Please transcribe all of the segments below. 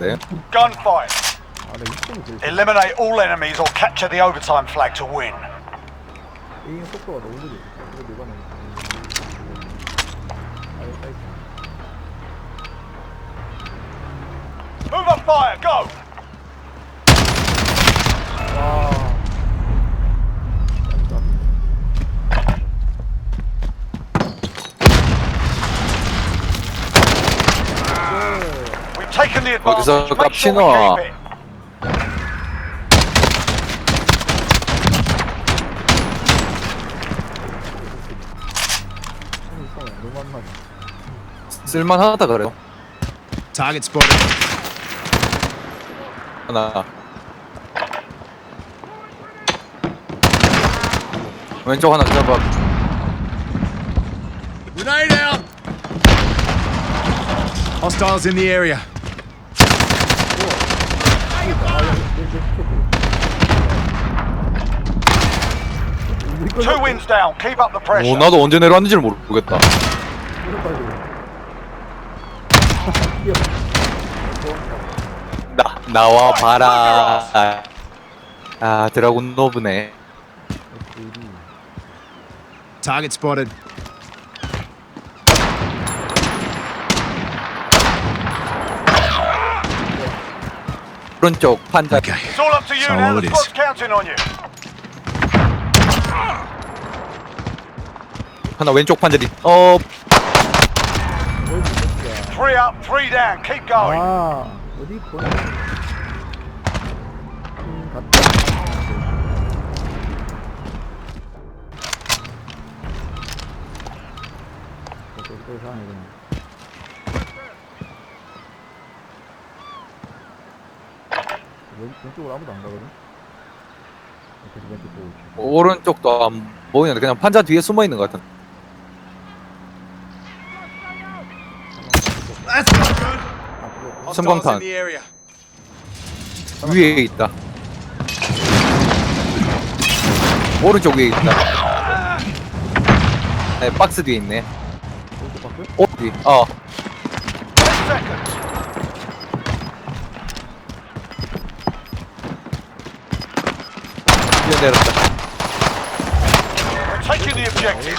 there. Gunfight. Eliminate all enemies or capture the overtime flag to win. Move up fire, go! 거기서 we 깝치노. 쓸만하다 그래요. Target spotted. 하나. 왼쪽 하나 잡아. Grenade out! Hostiles in the area. Two wins down. Keep up the pressure. 오 나도 언제 내려왔는지 를 모르겠다. 나 나와 봐라. 아, 아 드라군 노브네. Target spotted. 오른쪽 판자. Okay. It's all up to you now. The squad's counting on you. 하나 왼쪽 판자리. 어 Three up, three down. Keep going. 아 어디 보내 음, 갔다 또, 또, 또 이상해 그냥 왼, 왼쪽으로 아무도 안 가거든? 계속 왼쪽 보고 있지 오른쪽도 안 보이는데 그냥 판자 뒤에 숨어 있는 것 같은. That's not good. 아 그거 Hostiles Sem광탄. in the area. 위에 있다. 오른쪽 위에 있다. 네, 박스 뒤에 있네. 오른쪽 박스? 오 뒤. 어. 뒤에 내렸다. We're taking the objective.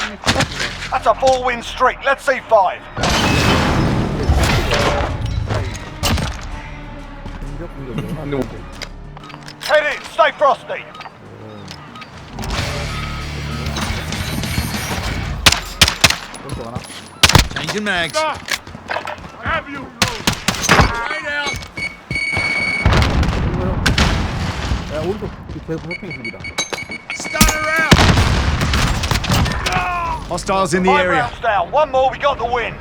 That's a four-win streak. Let's see five. 공격 공격 근데 뭐- Head in. Stay frosty. 오른쪽 하나 Changing mags. Have you? Grenade out. 오른쪽 둘이다 Stunner out. Hostiles in the Five area. rounds down. One more. We got the win.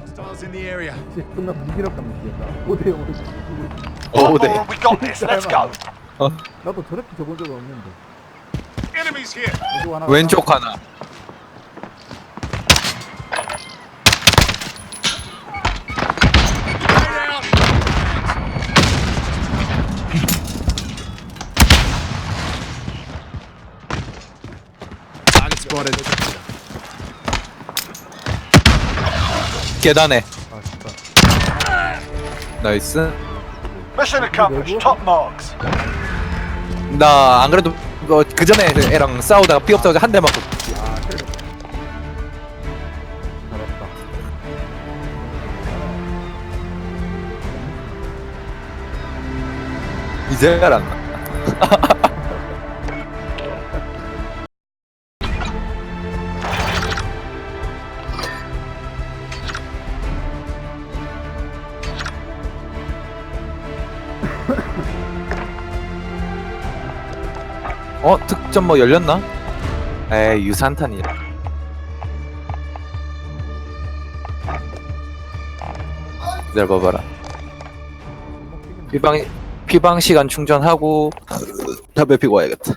Hostiles in the area. 진짜 존나 무기력한 느낌이었다 5대 5 One 오 네. more and we got this. Let's go. 어, 나도 저렇게 접은 적은 없는데 Enemies here. 왼쪽 하나 왼쪽 하나. Spotted. 계단에. 아 진짜 나이스. Mission accomplished. Top marks. 나 안 그래도 어, 그 전에 애랑 싸우다가 피 없어서 한대 맞고 잘했다 이제 알았나? 어 득점 뭐 열렸나? 에이 유산탄이야. 기다려봐봐라. 피방 피방 시간 충전하고 담배 피고 와야겠다.